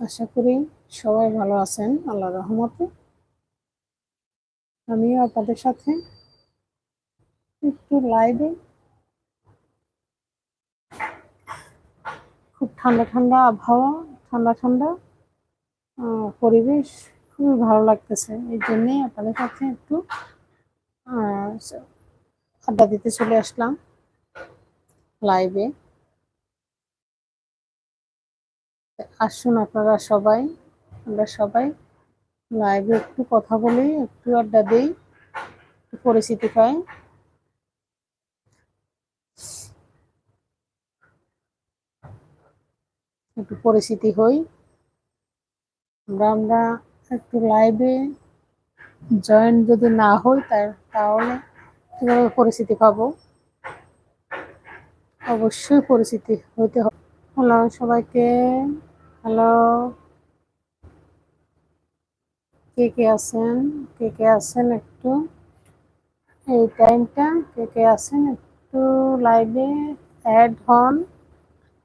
আশা করি সবাই ভালো আছেন আল্লাহ রহমতে। আমিও আপনাদের সাথে একটু লাইভে খুব ঠান্ডা ঠান্ডা আবহাওয়া, ঠান্ডা ঠান্ডা পরিবেশ খুবই ভালো লাগতেছে। এই জন্যেই আপনাদের সাথে একটু আড্ডা দিতে চলে আসলাম লাইভে আসুন আপনারা সবাই, আমরা সবাই লাইভে একটু কথা বলি, একটু আড্ডা দিই, একটু পরিচিতি পাই। একটু পরিচিতি হই। আমরা আমরা একটু লাইভে জয়েন যদি না হই তাহলে কীভাবে পরিচিতি পাবো? অবশ্যই পরিচিতি হইতে হবে। সবাইকে। হ্যালো কে কে আছেন? কে কে আছেন একটু? এই টাইমটা কে কে আছেন একটু লাইভে অ্যাড হন।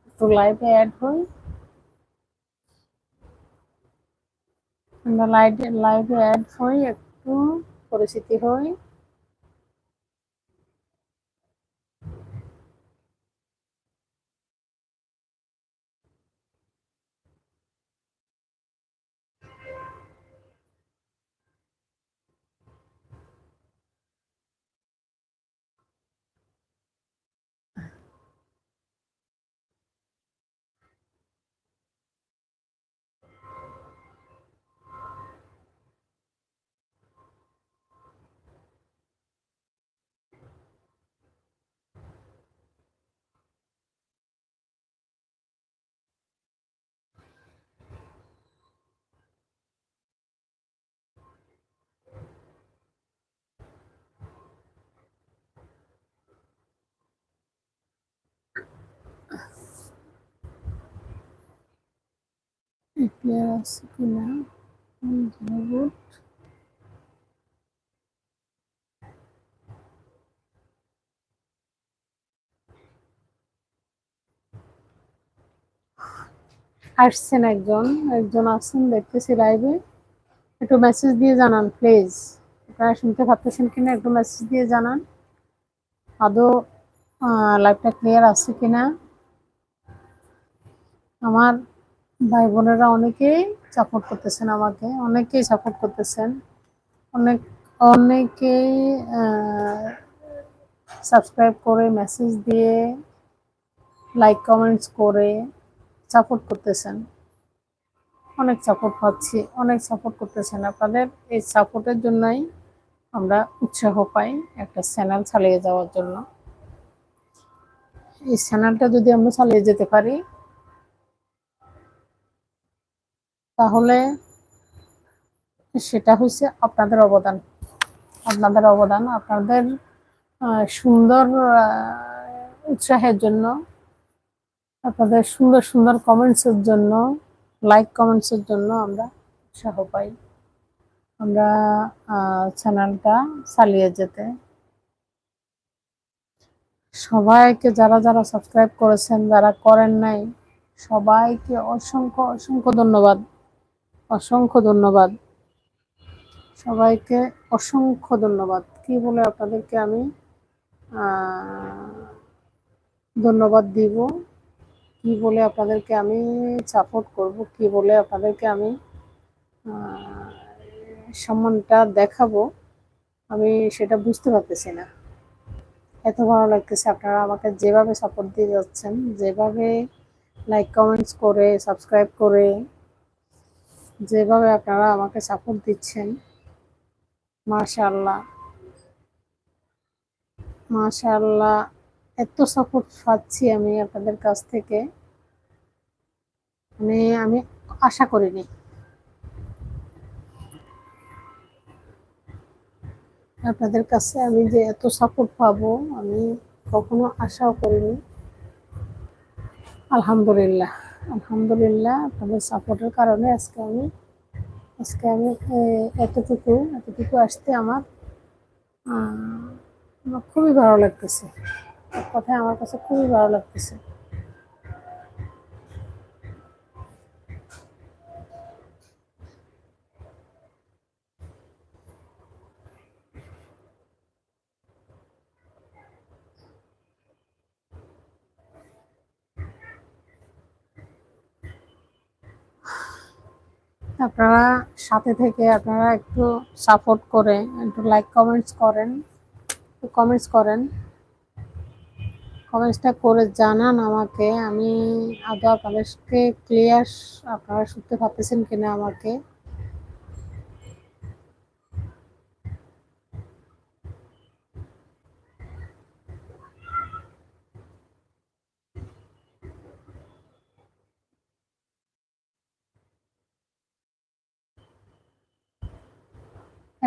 একটু লাইভে অ্যাড হই। আমরা লাইভে লাইভে অ্যাড হই, একটু পরিচিতি হই। ক্লিয়ার আছে কিনা গুড আসছেন একজন একজন আসছেন, দেখতেছি লাইভে একটু মেসেজ দিয়ে জানান প্লিজ আপনারা শুনতে পাচ্ছেন কিনা? একটু মেসেজ দিয়ে জানান। আদৌ লাইভটা ক্লিয়ার আছে কিনা? আমার ভাই বোনেরা অনেকেই সাপোর্ট করতেছেন আমাকে, অনেকেই সাপোর্ট করতেছেন। অনেক, অনেকেই সাবস্ক্রাইব করে মেসেজ দিয়ে লাইক কমেন্টস করে সাপোর্ট করতেছেন। অনেক সাপোর্ট পাচ্ছি, অনেক সাপোর্ট করতেছেন আপনাদের। এই সাপোর্টের জন্যই আমরা উৎসাহ পাই একটা চ্যানেল চালিয়ে যাওয়ার জন্য। এই চ্যানেলটা যদি আমরা চালিয়ে যেতে পারি তাহলে সেটা হচ্ছে আপনাদের অবদান। আপনাদের অবদান, আপনাদের সুন্দর উৎসাহের জন্য, আপনাদের সুন্দর সুন্দর কমেন্টসের জন্য লাইক কমেন্টসের জন্য আমরা উৎসাহ পাই। আমরা চ্যানেলটা চালিয়ে যেতে। সবাইকে যারা যারা সাবস্ক্রাইব করেছেন, যারা করেন নাই, সবাইকে অসংখ্য অসংখ্য ধন্যবাদ। অসংখ্য ধন্যবাদ। সবাইকে অসংখ্য ধন্যবাদ। কি বলে আপনাদেরকে আমি ধন্যবাদ দিব? কি বলে আপনাদেরকে আমি সাপোর্ট করব? কি বলে আপনাদেরকে আমি সম্মানটা দেখাবো? আমি সেটা বুঝতে পারতেছি না। এত ভালো লাগতেছে আপনারা আমাকে যেভাবে সাপোর্ট দিয়ে যাচ্ছেন, যেভাবে লাইক কমেন্টস করে সাবস্ক্রাইব করে যেভাবে আপনারা আমাকে সাপোর্ট দিচ্ছেন মাশাল্লাহ মাশাল্লাহ এত সাপোর্ট পাচ্ছি আমি আপনাদের কাছ থেকে। মানে আমি আশা করিনি। আপনাদের কাছে আমি যে এত সাপোর্ট পাবো, আমি কখনো আশাও করিনি। আলহামদুলিল্লাহ। আলহামদুলিল্লাহ, আপনাদের সাপোর্টের কারণে আজকে আমি আজকে আমি এতটুকু এতটুকু আসতে আমার আমার খুবই ভালো লাগতেছে। কথায় আমার কাছে খুবই ভালো লাগতেছে। আপনারা সাথে থেকে আপনারা একটু সাপোর্ট করে, একটু লাইক কমেন্টস করেন, একটু কমেন্টস করেন। কমেন্টসটা করে জানান আমাকে, আমি আদৌ আপনাদেরকে ক্লিয়ার আপনারা শুনতে পারতেছেন কিনা আমাকে।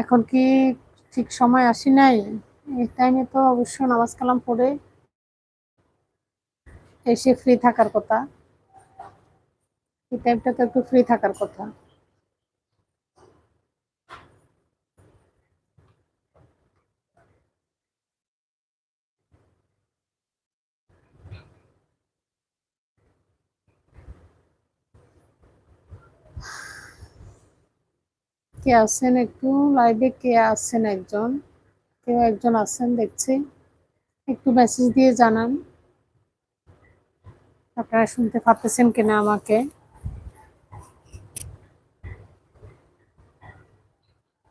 এখন কি ঠিক সময় আসি নাই? এই টাইমে তো অবশ্য নামাজ কালাম পড়ে এসে ফ্রি থাকার কথা। এই টাইমটা তো একটু ফ্রি থাকার কথা। কে আছেন একটু? লাইভে কে আছেন একজন? কেউ একজন আছেন? দেখছি। একটু মেসেজ দিয়ে জানান। আপনারা শুনতে পারতেছেন কিনা আমাকে?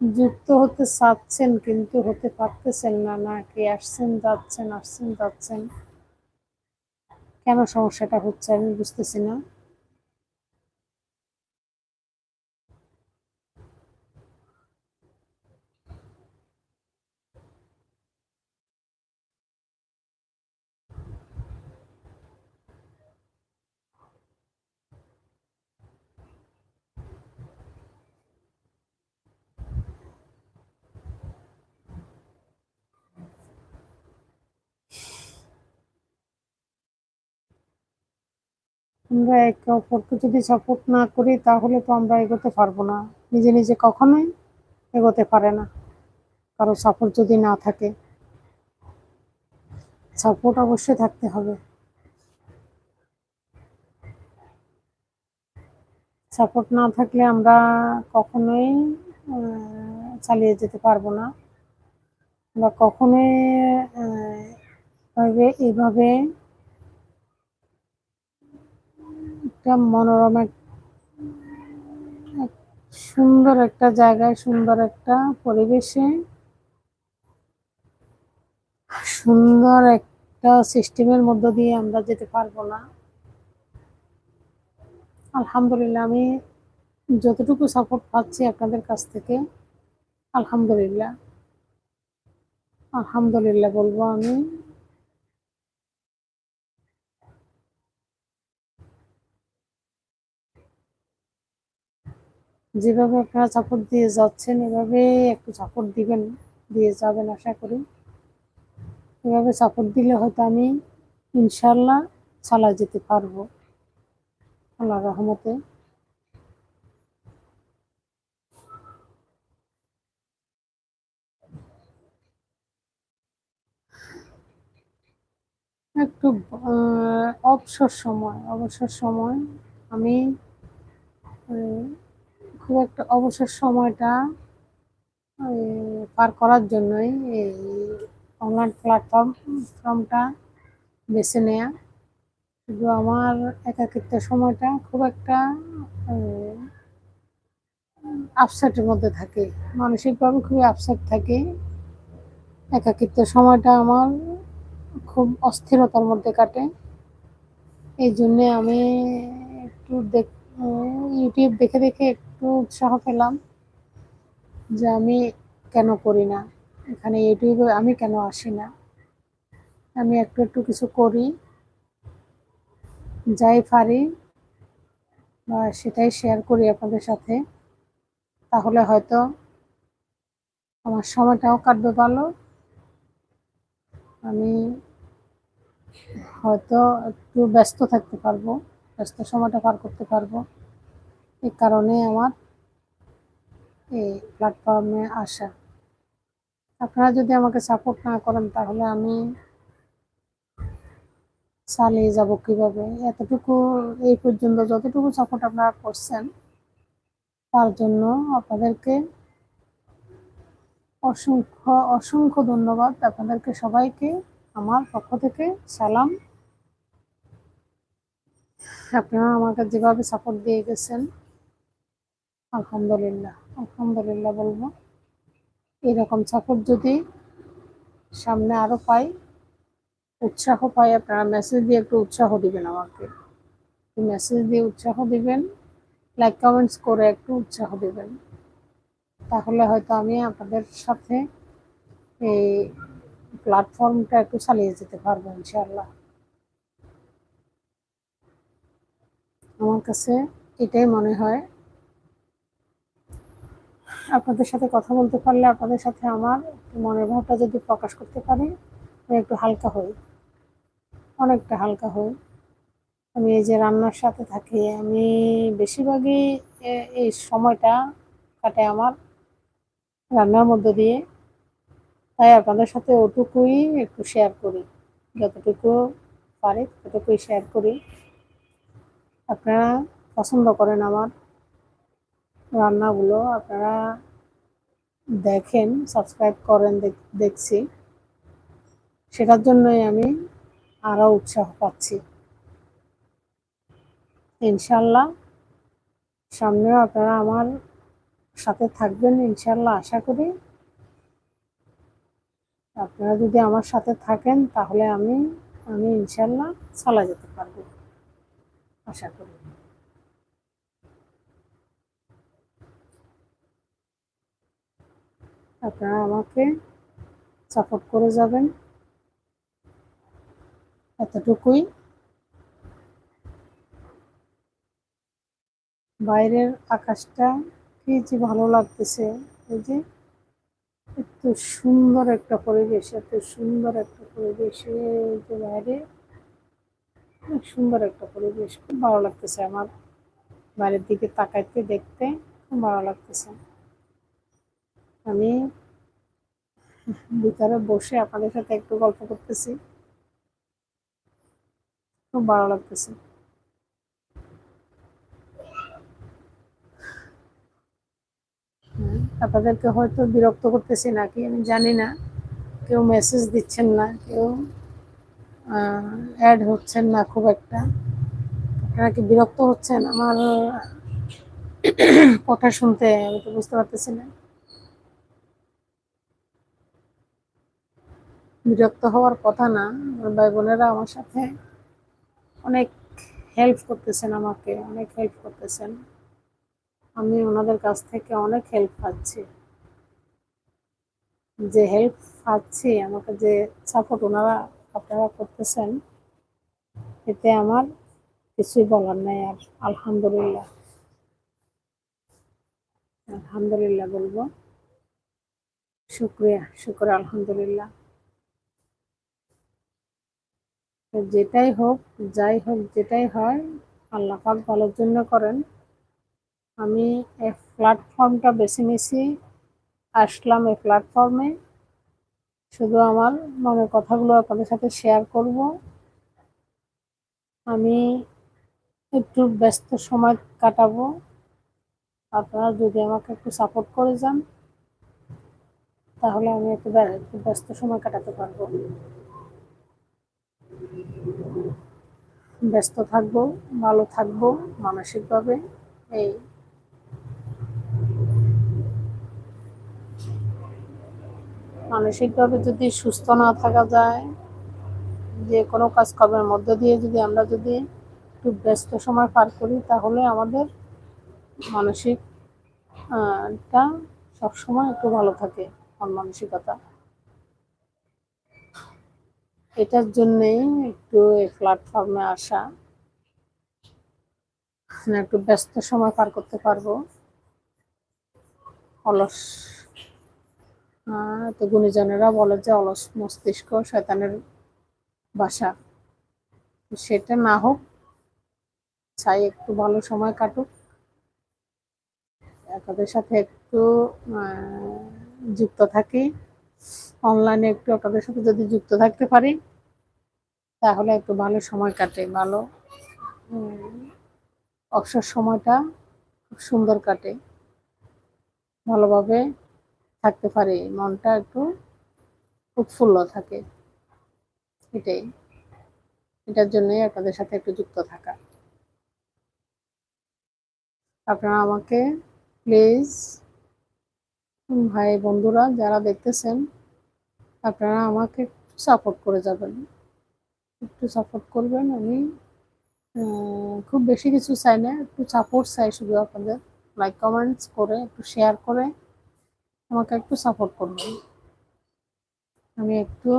যুক্ত হতে চাচ্ছেন কিন্তু হতে পারতেছেন না। নাকি আসছেন, যাচ্ছেন আসছেন, যাচ্ছেন। কেন সমস্যাটা হচ্ছে আমি বুঝতেছি না। আমরা একে অপরকে যদি সাপোর্ট না করি, তাহলে তো আমরা এগোতে পারব না। নিজে নিজে কখনোই এগোতে পারে না। কারও সাপোর্ট যদি না থাকে সাপোর্ট অবশ্যই থাকতে হবে। সাপোর্ট না থাকলে আমরা কখনোই চালিয়ে যেতে পারব না। বা কখনোই এইভাবে একটা মনোরম সুন্দর একটা জায়গায়, সুন্দর একটা পরিবেশে সুন্দর একটা সিস্টেমের মধ্য দিয়ে আমরা যেতে পারব না। আলহামদুলিল্লাহ, আমি যতটুকু সাপোর্ট পাচ্ছি আপনাদের কাছ থেকে, আলহামদুলিল্লাহ। আলহামদুলিল্লাহ বলব আমি। যেভাবে আপনারা সাপোর্ট দিয়ে যাচ্ছেন, এভাবে একটু সাপোর্ট দিবেন, দিয়ে যাবেন আশা করি। এভাবে সাপোর্ট দিলে হয়তো আমি ইনশাল্লাহ চালা যেতে পারব। আল্লাহ রহমতে। একটু অবসর সময় অবসর সময় আমি খুব একটা অবসর সময়টা পার করার জন্যই এই অনলাইন প্ল্যাটফর্ম ফর্মটা বেছে নেয়া। শুধু আমার একাকিত্বের সময়টা খুব একটা আপসেটের মধ্যে থাকে। মানসিকভাবে খুবই আপসেট থাকে। একাকিত্বের সময়টা আমার খুব অস্থিরতার মধ্যে কাটে। এই জন্যে আমি একটু দেখ ইউটিউব দেখে দেখে উৎসাহ পেলাম যে আমি কেন করি না? এখানে ইউটিউবে আমি কেন আসি না? আমি একটু একটু কিছু করি, যাই পারি বা সেটাই শেয়ার করি আপনাদের সাথে, তাহলে হয়তো আমার সময়টাও কাটবে ভালো। আমি হয়তো একটু ব্যস্ত থাকতে পারব, ব্যস্ত সময়টা পার করতে পারব। এই কারণে আমার এই প্ল্যাটফর্মে আসা। আপনারা যদি আমাকে সাপোর্ট না করেন, তাহলে আমি চালিয়ে যাব কীভাবে? এতটুকু, এই পর্যন্ত যতটুকু সাপোর্ট আপনারা করছেন, তার জন্য আপনাদেরকে অসংখ্য অসংখ্য ধন্যবাদ। আপনাদেরকে সবাইকে আমার পক্ষ থেকে সালাম। আপনারা আমাকে যেভাবে সাপোর্ট দিয়ে গেছেন আলহামদুলিল্লাহ আলহামদুলিল্লাহ বলব। এরকম সাপোর্ট যদি সামনে আরও পাই, উৎসাহ পাই, আপনারা মেসেজ দিয়ে একটু উৎসাহ দিবেন আমাকে। মেসেজ দিয়ে উৎসাহ দিবেন লাইক কমেন্টস করে একটু উৎসাহ দিবেন। তাহলে হয়তো আমি আপনাদের সাথে এই প্ল্যাটফর্মটা একটু চালিয়ে যেতে পারব ইনশাআল্লাহ। আমার কাছে এটাই মনে হয়। আপনাদের সাথে কথা বলতে পারলে আপনাদের সাথে আমার মনের ভাবটা যদি প্রকাশ করতে পারি, আমি একটু হালকা হই। অনেকটা হালকা হই। আমি এই যে রান্নার সাথে থাকি, আমি বেশিরভাগই এই সময়টা কাটে আমার রান্নার মধ্যে দিয়ে। তাই আপনাদের সাথে ওটুকুই একটু শেয়ার করি। যতটুকু পারি, ততটুকুই শেয়ার করি। আপনারা পছন্দ করেন আমার রান্নাগুলো আপনারা দেখেন সাবস্ক্রাইব করেন দেখছি। সেটার জন্যই আমি আরও উৎসাহ পাচ্ছি। ইনশাল্লাহ সামনেও আপনারা আমার সাথে থাকবেন, ইনশাল্লাহ আশা করি। আপনারা যদি আমার সাথে থাকেন, তাহলে আমি আমি ইনশাল্লাহ চালা যেতে পারব। আশা করি। আপনারা আমাকে সাপোর্ট করে যাবেন। এতটুকুই। বাইরের আকাশটা কি যে ভালো লাগতেছে, এই যে এত সুন্দর একটা পরিবেশ, এত সুন্দর একটা পরিবেশ যে বাইরে খুব সুন্দর একটা পরিবেশ, খুব ভালো লাগতেছে আমার। বাইরের দিকে তাকাইতে দেখতে খুব ভালো লাগতেছে। আমি ভিতরে বসে আপনাদের সাথে একটু গল্প করতেছি। খুব ভালো লাগতেছে। আপনাদেরকে হয়তো বিরক্ত করতেছি নাকি, আমি জানি না। কেউ মেসেজ দিচ্ছেন না, কেউ অ্যাড হচ্ছেন না খুব একটা। আপনারা কি বিরক্ত হচ্ছেন? আমার কথা শুনতে আমি তো বুঝতে পারতেছি না। বিরক্ত হওয়ার কথা না, আমার ভাই বোনেরা আমার সাথে অনেক হেল্প করতেছেন আমাকে, অনেক হেল্প করতেছেন। আমি ওনাদের কাছ থেকে অনেক হেল্প পাচ্ছি। যে হেল্প পাচ্ছি, আমাকে যে সাপোর্ট ওনারা আপনারা করতেছেন, এতে আমার কিছুই বলার নাই আর আলহামদুলিল্লাহ। আলহামদুলিল্লাহ বলব। শুক্রিয়া শুক্র আলহামদুলিল্লাহ। যেটাই হোক, যাই হোক, যেটাই হয়, আল্লাহ পাক ভালোর জন্য করেন। আমি এই প্ল্যাটফর্মটা বেছে নিয়েছি, আসলাম এই প্ল্যাটফর্মে শুধু আমার মনের কথাগুলো আপনাদের সাথে শেয়ার করব। আমি একটু ব্যস্ত সময় কাটাবো। আপনারা যদি আমাকে একটু সাপোর্ট করে যান, তাহলে আমি একটু ব্যস্ত সময় কাটাতে পারব। ব্যস্ত থাকব, ভালো থাকব মানসিকভাবে, এই। মানসিকভাবে যদি সুস্থ না থাকা যায়, যে কোনো কাজকর্মের মধ্য দিয়ে যদি আমরা যদি একটু ব্যস্ত সময় পার করি, তাহলে আমাদের মানসিকটা সবসময় একটু ভালো থাকে, মন মানসিকতা। এটার জন্যেই একটু এই প্ল্যাটফর্মে আসা। একটু ব্যস্ত সময় পার করতে পারব। অলস। তো গুণীজনেরা বলে যে অলস মস্তিষ্ক শয়তানের বাসা। সেটা না হোক, চাই একটু ভালো সময় কাটুক। তাদের সাথে একটু যুক্ত থাকি। অনলাইনে একটু আপনাদের সাথে যদি যুক্ত থাকতে পারি, তাহলে একটু ভালো সময় কাটে, ভালো অবসর সময়টা খুব সুন্দর কাটে। ভালোভাবে থাকতে পারি, মনটা একটু উৎফুল্ল থাকে। এটাই। এটার জন্যই আপনাদের সাথে একটু যুক্ত থাকা। আপনারা আমাকে প্লিজ ভাই বন্ধুরা, যারা দেখতেছেন, আপনারা আমাকে একটু সাপোর্ট করে যাবেন। একটু সাপোর্ট করবেন, আমি খুব বেশি কিছু চাই না, একটু সাপোর্ট চাই শুধু আপনাদের। লাইক কমেন্টস করে, একটু শেয়ার করে, আমাকে একটু সাপোর্ট করবেন। আমি একটু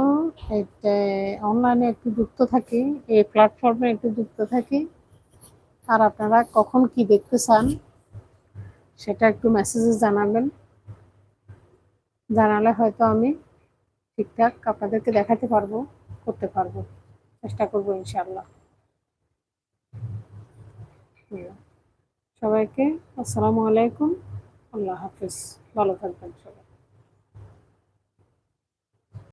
অনলাইনে একটু যুক্ত থাকি, এই প্ল্যাটফর্মে একটু যুক্ত থাকি। আর আপনারা কখন কি দেখতে চান, সেটা একটু মেসেজে জানাবেন। জানালে হয়তো আমি ঠিকঠাক আপনাদেরকে দেখাতে পারব, করতে পারব। চেষ্টা করব ইনশাল্লাহ সবাইকে আসসালামু আলাইকুম। আল্লাহ হাফিজ। ভালো থাকবেন সবাই।